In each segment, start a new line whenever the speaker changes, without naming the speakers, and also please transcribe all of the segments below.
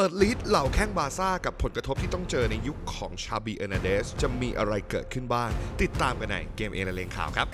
ปิดลิสต์เหล่าแข้งบาร์ซ่ากับผลกระทบที่ต้องเจอในยุคของชาบีเอร์นาเดสจะมีอะไรเกิดขึ้นบ้าง ติดตามกันในเกมเอลเลงข่าวครับ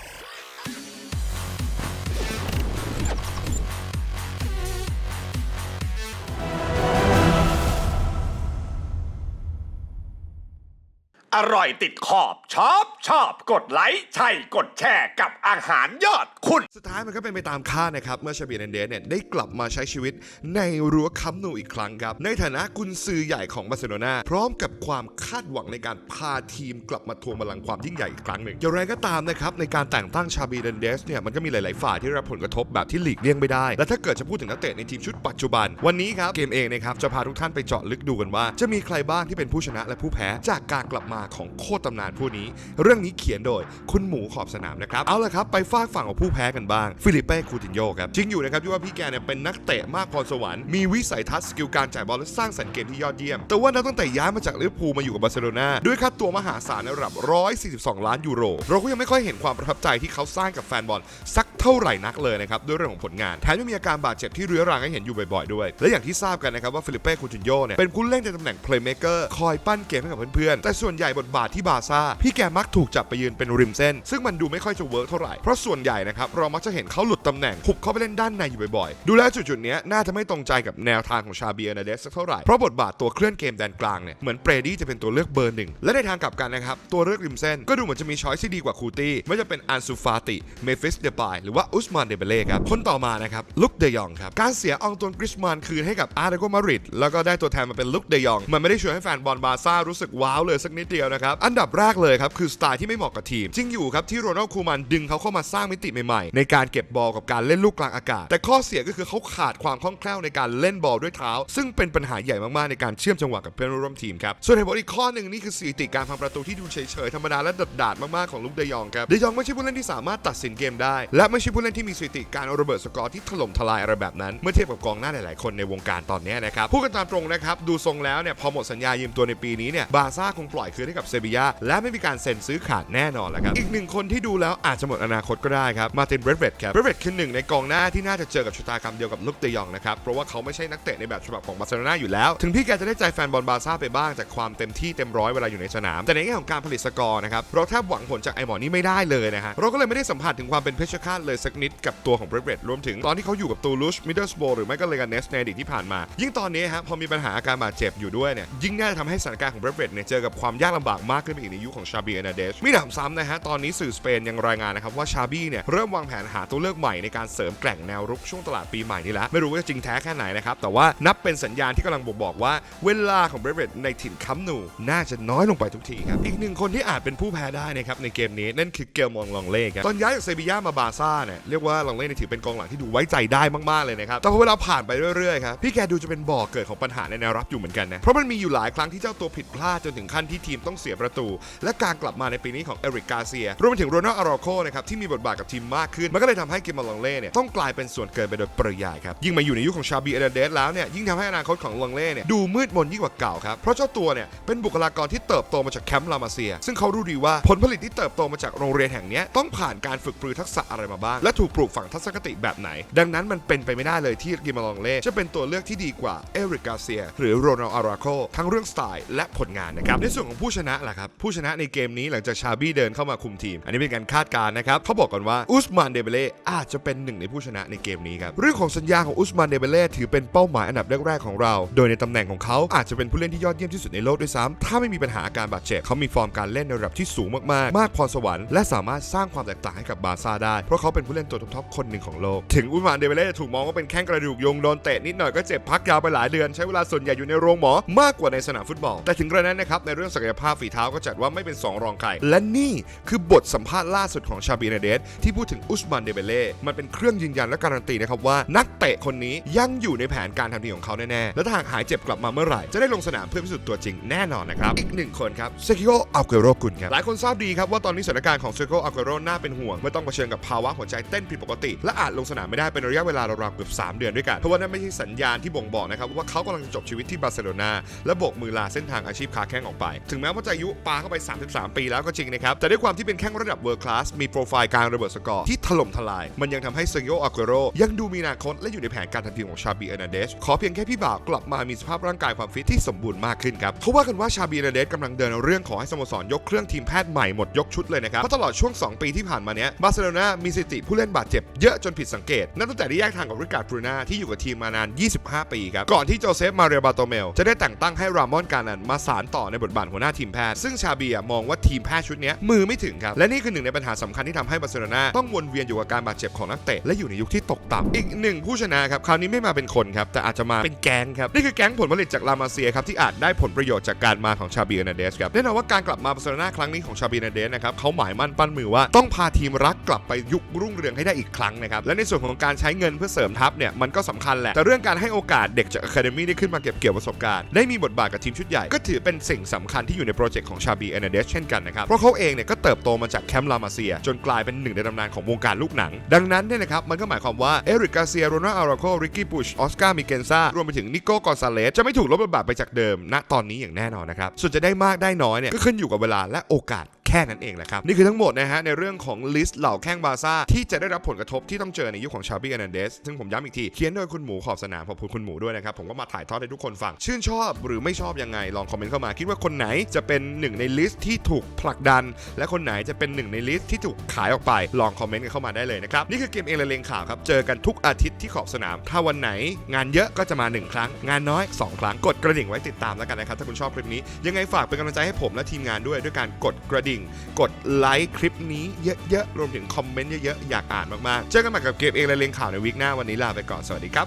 อร่อยติดขอบชอบชอบกดไลค์ใช่กดแชร์กับอาหารยอดคุณ
สุดท้ายมันก็เป็นไปตามคาดนะครับ เมื่อชาบีเอนเดสเนี่ยได้กลับมาใช้ชีวิตในรั้วคัมนูอีกครั้งครับ ในฐานะกุนซือใหญ่ของบาร์เซโลนาพร้อมกับความคาดหวังในการพาทีมกลับมาทวงบัลลังก์ความยิ่งใหญ่อีกครั้งหนึ่งอย่างไรก็ตามนะครับในการแต่งตั้งชาบีเอนเดสเนี่ยมันก็มีหลาย ๆ ฝ่ายที่รับผลกระทบแบบที่หลีกเลี่ยงไม่ได้ และถ้าเกิดจะพูดถึงนักเตะในทีมชุดปัจจุบัน วันนี้ครับเกมเองนะครับจะพาทุกท่านไปเจาะลึกดูกันว่า จะมีใครบ้างที่เป็นผู้ชนะและผู้แพ้จากการกลับมาของโคตรตำนานผู้นี้ เรื่องนี้เขียนโดยคุณหมูขอบสนามนะครับ เอาละครับไปฟากฝั่งของผู้แพ้กันบ้าง ฟิลิปเป้คูตินโยครับ จริงอยู่นะครับที่ว่าพี่แกเนี่ยเป็นนักเตะมากพรสวรรค์ มีวิสัยทัศน์สกิลการจ่ายบอลและสร้างสรรค์เกมที่ยอดเยี่ยม แต่ว่านับตั้งแต่ย้ายมาจากลิเวอร์พูลมาอยู่กับบาร์เซโลนาด้วยค่าตัวมหาศาลในระดับ 142 ล้านยูโร เราก็ยังไม่ค่อยเห็นความประทับใจที่เขาสร้างกับแฟนบอลสักเท่าไหร่นักเลยนะครับด้วยเรื่องของผลงานแถมยังมีอาการบาดเจ็บที่เรื้อรังให้เห็นอยู่บ่อยๆด้วย และอย่างที่ทราบกันนะครับว่าฟิลิปเป้คูตินโยเนี่ยเป็นผู้เล่นในตำแหน่ง playmaker คอยปั้นเกมให้กับเพื่อนๆแต่ส่วนใหญ่บทบาทที่บาร์ซ่า พี่แกมักถูกจับไปยืนเป็นริมเส้น ซึ่งมันดูไม่ค่อยจะเวิร์กเท่าไหร่ เพราะส่วนใหญ่นะครับเรามักจะเห็นเขาหลุดตำแหน่งหุบเข้าไปเล่นด้านในอยู่บ่อยๆ ดูแล้วจุดๆนี้น่าจะไม่ตรงใจกับแนวทางของชาเบียนาเดสสักเท่าไหร่เพราะบทบาทตัวเคลื่อนเกมแดนกลางเนี่ยเหมือนเปรดี้จะเป็นตัวเลือกเบอร์หนึ่งและในทางกลับกันนะครับตัวเลือกริมเส้นก็ดูเหมือนจะมีช้อยที่ดีกว่าคูตี้ไม่จะเป็นอันซูฟาติเมฟิสเดบายหรือว่าอุสมานเดเบเล่ครับคนต่อมานะครับลุคเดยองครับการเสียอองตวนกริชมานคืนให้กับอาร์เดโกมาริดแล้วก็ได้ตัวแทนมาเป็นลุคเดยอง มันไม่ได้ช่วยให้แฟนบอลบาร์ซ่ารู้สึกว้าวเลยสักนิดเดียวนะครับ อันดับแรกเลยครับ คือสไตล์ที่ไม่เหมาะกับทีม จริงอยู่ครับที่โรนัลด์คูมันดึงเขาเข้ามาสร้างมิติใหม่ๆ ในการเก็บบอลกับการเล่นลูกกลางอากาศ แต่ข้อเสียก็คือเขาขาดความคล่องแคล่วในการเล่นบอลด้วยเท้า ซึ่งเป็นปัญหาใหญ่มากๆในการเชื่อมจังหวะกับเพื่อนร่วมทีมครับส่วนเหตุผลอีกข้อหนึ่งนี่คือสถิติการทำประตูที่ดูเฉยๆธรรมดาและดัดดาดมากๆของลุคเดยองครับเดยองไม่ใช่ผู้เล่นที่สามารถตัดสินเกมได้ และไม่ใช่ผู้เล่นที่มีสถิติการเอระเบิดสกอร์ที่ถล่มทลายอะไรแบบนั้น เมื่อเทียบกับกองหน้าหลายๆคนในวงการตอนนี้นะครับพูดกันตามตรงนะครับดูทรงแล้วเนี่ยพอหมดสัญญายืมตัวในปีนี้เนี่ยบาซ่าคงปล่อยคืนให้กับเซบียาและไม่มีการเซ็นซื้อขาดแน่นอนแล้วครับ อีกหนึ่งคนที่ดูแล้วอาจจะหมดอนาคตก็ได้ครับ มาตินเบรดเวตครับ เบรดเวตคือหนึ่งในกองหน้าที่น่าจะเจอกับชะตากรรมเดียวกับลุคเดยองนะครับ เพราะว่าเขาไม่ใช่นักเตะในแบบฉบับของบาร์เซโลนาอยู่แล้ว ถึงพี่แกจะได้ใจแฟนบอลบาร์ซ่าไปบ้างจากความเต็มที่เต็มร้อยเวลาอยู่ในสนาม แต่ในแง่ของการผลิตสกอร์นะครับ เราแทบหวังผลจากไอหมอนี่ไม่ได้เลยนะฮะ เราก็เลยไม่ได้สัมผัสถึงความเป็นเพชรฆาตเลยสักนิดกับตัวของเบรดเวตรวมถึงตอนที่เขาอยู่กับตูลูชมิดเดิลสโบหรือไม่ก็เลกาเนสในอดีตที่ผ่านมา ยิ่งตอนนี้ฮะพอมีปัญหาอาการบาดเจ็บอยู่ด้วยเนี่ยยิ่งน่าจะทำให้สถานการณ์ของเบรเวตเนี่ยเจอกับความยากลำบากมากขึ้นไปอีกในยุคของชาบีเอนาเดชมีหนำซ้ำนะฮะ ตอนนี้สื่อสเปนยังรายงานนะครับว่าชาบีเนี่ยเริ่มวางแผนหาตัวเลือกใหม่ในการเสริมแกร่งแนวรุกช่วงตลาดปีใหม่นี้แล้ว ไม่รู้ว่าจริงแท้แค่ไหนนะครับ แต่ว่านับเป็นสัญญาณที่กำลังบอกบอกว่าเวลาของเบรเวตในถิ่นคัมนูน่าจะน้อยลงไปทุกทีครับ อีกหนึ่งคนที่อาจเป็นผู้แพ้ได้นะครับในเกมนี้นั่นคือเกลมองลองเล่ครับตอนย้ายจากเซบีย่ามาบาซ่าเนี่ยเรียกว่าลองเล่เนี่ยถือเป็นกองหลังที่ดูไว้ใจได้มากๆเลยนะครับแต่พอเวลาผ่านไปเรื่อยๆครับพี่แกดูจะเป็นบ่อเกิดของปัญหาในแนวรับอยู่เหมือนกันนะเพราะมันมีอยู่หลายครั้งที่เจ้าตัวผิดพลาดจนถึงขั้นที่ทีมต้องเสียประตู และการกลับมาในปีนี้ของเอริกกาเซีย รวมไปถึงโรนัลอาราโคนะครับที่มีบทบาทกับทีมมากขึ้น มันก็เลยทำให้เกมมาลองเล่เนี่ยต้องกลายเป็นส่วนเกินไปโดยปริยายครับยิ่งมาอยู่ในยุคของชาบีเอเดเดสแล้วเนี่ยยิ่งทำให้อนาคตของลองเล่เนี่ยดูมืดมนยิ่งกว่าเก่าครับเพราะเจ้าตัวเนี่ยเป็นบุคลากรที่เติบโตมาจากแคมป์ลามาเซีย ซึ่งเขารู้ดีว่าผลผลิตที่เติบโตมาจากโรงเรียนแห่งนี้ต้องผ่านการฝึกปรือทักษะอะไรมาบ้างและถูกปลูกฝังทัศนคติแบบไหน ดังนั้นมันเป็นไปไม่ได้เลยที่กิมาลองเล่จะเป็นตัวเลือกที่ดีกว่าเอริกกาเซีย หรือโรนัลอาราโคทั้งเรื่องสไตล์และผลงานนะครับในส่วนของผู้ชนะล่ะครับ ผู้ชนะในเกมนี้หลังจากชาบี้เดินเข้ามาคุมทีม อันนี้เป็นการคาดการณ์นะครับเขาบอกกันว่าอุสมานเดเบเล่อาจจะเป็นหนึ่งในผู้ชนะในเกมนี้ครับเรื่องของสัญญาของอุสมานเดเบเล่ถือเป็นเป้าหมายอันดับแรกๆของเรา โดยในตำแหน่งของเขาอาจจะเป็นผู้เล่นที่ยอดเยี่ยมที่สุดในโลกด้วยซ้ำถ้าไม่มีปัญหาอาการบาดเจ็บเขามีฟอร์มการเล่นในระดับที่สูงมากๆ มากพรสวรรค์และสามารถสร้างความแตกต่างให้กับบาซ่าได้ เพราะเขาเป็นผู้เล่นตัวท็อปๆคนหนึ่งของโลก ถึงอุสมานเดเบเล่จะถูกมองว่าเป็นแข้งกระดูกยงโดนเตะนิดหน่อยก็เจ็บพักยาวไปหลายเดือนใช้เวลาส่วนใหญ่อยู่ในโรงหมอมากกว่าในสนามฟุตบอลแต่ถึงกระนั้นนะครับในเรื่องศักยภาพฝีเท้าก็จัดว่าไม่เป็นสองรองใคร และนี่คือบทสัมภาษณ์ล่าสุดของชาบีนาเดสที่พูดถึงอุสมานเดเบเล่มันเป็นเครื่องยืนยันและการันตีนะครับว่า นักเตะคนนี้ยังอยู่ในแผนการทำทีมของเขาแน่ๆ และถ้าหากหายเจ็บกลับมาเมื่อไหร่ จะได้ลงสนามเพื่อพิสูจน์ตัวจริงแน่นอนนะครับ อีกหนึ่งคนครับเซคิโออัลเกโรกุนครับหลายคนทราบดีครับว่าตอนนี้สถานการณ์ของเซคิโออัลเกโรน่าเป็นห่วงเมื่อต้องเผชิญกับภาวะหัวหัวใจเต้นผิดปกติ และอาจลงสนามไม่ได้เป็นระยะเวลาราวๆเกือบ3 เดือนด้วยกันเพราะว่านั่นไม่ใช่สัญญาณที่บ่งบอกนะครับว่าเขากำลังจะจบชีวิตที่บาร์เซโลนาและโบกมือลาเส้นทางอาชีพค้าแข้งออกไป ถึงแม้ว่าจะอายุปาเข้าไป 33 ปีแล้วก็จริงนะครับ แต่ด้วยความที่เป็นแข้งระดับเวิร์คลาสมีโปรไฟล์การระเบิดสกอร์ที่ถล่มทลาย มันยังทำให้เซโยอาเกโรยังดูมีอนาคตและอยู่ในแผนการทำทีมของชาบีเอร์นันเดสขอเพียงแค่พี่บ่าวกลับมามีสภาพร่างกายความฟิตที่สมบูรณ์มากขึ้นครับเขาว่ากันว่าชาบีเอร์นันเดสกำลังเดินเรื่องขอให้สโมสรยกเครื่องทีมแพทย์ใหม่หมดยกชุดเลยนะครับเพราะตลอดช่วง 2 ปีที่ผ่านมาเนี้ยบาร์เซโลนามีสถิติผู้เล่นบาดเจ็บเยอะจนผิดสังเกตนับตั้งแต่ได้แยกทางกับริการ์ดบรูน่าที่อยู่กับทีมมานาน 25 ปีครับก่อนที่โจเซฟมาเรียบาโตเมลจะได้แต่งตั้งให้รามอนการนันมาสานต่อในบทบาทหัวหน้าทีมแพทย์ซึ่งชาบีอะมองว่าทีมแพทย์ชุดนี้มือไม่ถึงครับ และนี่คือหนึ่งในปัญหาสำคัญที่ทำให้บาร์เซโลนาต้องวนเวียนอยู่กับการบาดเจ็บของนักเตะและอยู่ในยุคที่ตกต่ำอีกหนึ่งผู้ชนะครับคราวนี้ไม่มาเป็นคนครับแต่อาจจะมาเป็นแก๊งครับนี่คือแก๊งผลผลิตจากลามาเซียครับที่อาจได้ผลประโยชน์จากการมาของชาบีเอร์นันเดสครับแน่นอนว่าการกลับมาบาร์เซโลนาครั้งนี้ของชาบีเอร์นันเดสนะครับเขาหมายมั่นปั้นมือว่าต้องพาทีมรักกลับไปยุครุ่งเรืองให้ได้อีกครั้งนะครับและในส่วนของการใช้เงินเพื่อเสริมทัพเนี่ยมันก็สำคัญแหละแต่เรื่องการให้โอกาสเด็กจากอะคาเดมี่ได้ขึ้นมาเก็บเกี่ยวประสบการณ์ได้มีบทบาทกับทีมชุดใหญ่ก็ถือเป็นสิ่งสำคัญที่อยู่ในโปรเจกต์ของชาบีเอเนเดสเช่นกันนะครับ เพราะเขาเองเนี่ยก็เติบโตมาจากแคมป์ลามาเซีย จนกลายเป็นหนึ่งในตำนานของวงการลูกหนัง ดังนั้นเนี่ยนะครับมันก็หมายความว่าเอริกกาเซียโรนัลอาราโคริกกี้บุชออสการ์มิเกนซารวมไปถึงนิโก้กอนซาเลสจะไม่ถูกลดบทบาทไปจากเดิม ณตอนนี้อย่างแน่นอนนะครับส่วนจะได้มากได้น้อยเนี่ยก็ขึ้นอยู่กับเวลาและโอกาส แค่นั้นเองแหละครับ นี่คือทั้งหมดนะฮะในเรื่องของลิสต์เหล่าแข้งบาร์ซ่าที่จะได้รับผลกระทบที่ต้องเจอในยุคของชาบีอนันเดสซึ่งผมย้ำอีกที เขียนโดยคุณหมูขอบสนามขอบคุณคุณหมูด้วยนะครับ ผมก็มาถ่ายทอดให้ทุกคนฟัง ชื่นชอบหรือไม่ชอบยังไง ลองคอมเมนต์เข้ามา คิดว่าคนไหนจะเป็นหนึ่งในลิสต์ที่ถูกผลักดัน และคนไหนจะเป็นหนึ่งในลิสต์ที่ถูกขายออกไป ลองคอมเมนต์กันเข้ามาได้เลยนะครับนี่คือเกมเองละเลงข่าวครับเจอกันทุกอาทิตย์ที่ขอบสนาม ถ้าวันไหน งานเยอะก็จะมาหนึ่งครั้ง งานน้อยสองครั้งกดกระดิ่งไว้ติดตามแล้วกันนะครับถ้าคุณชอบคลิปนี้ยังไงฝากเป็นกำลังใจให้ผมและทีมงานด้วยด้วยการกดกระดิ่งกดไลค์คลิปนี้เยอะๆ รวมถึงคอมเมนต์เยอะๆ อยากอ่านมากๆ เจอกันใหม่กับเกมเองและเลงข่าวในวิกหน้าวันนี้ลาไปก่อน สวัสดีครับ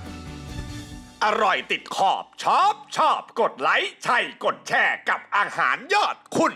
อร่อยติดขอบชอบชอบกดไลค์ใช่กดแชร์กับอาหารยอดคุณ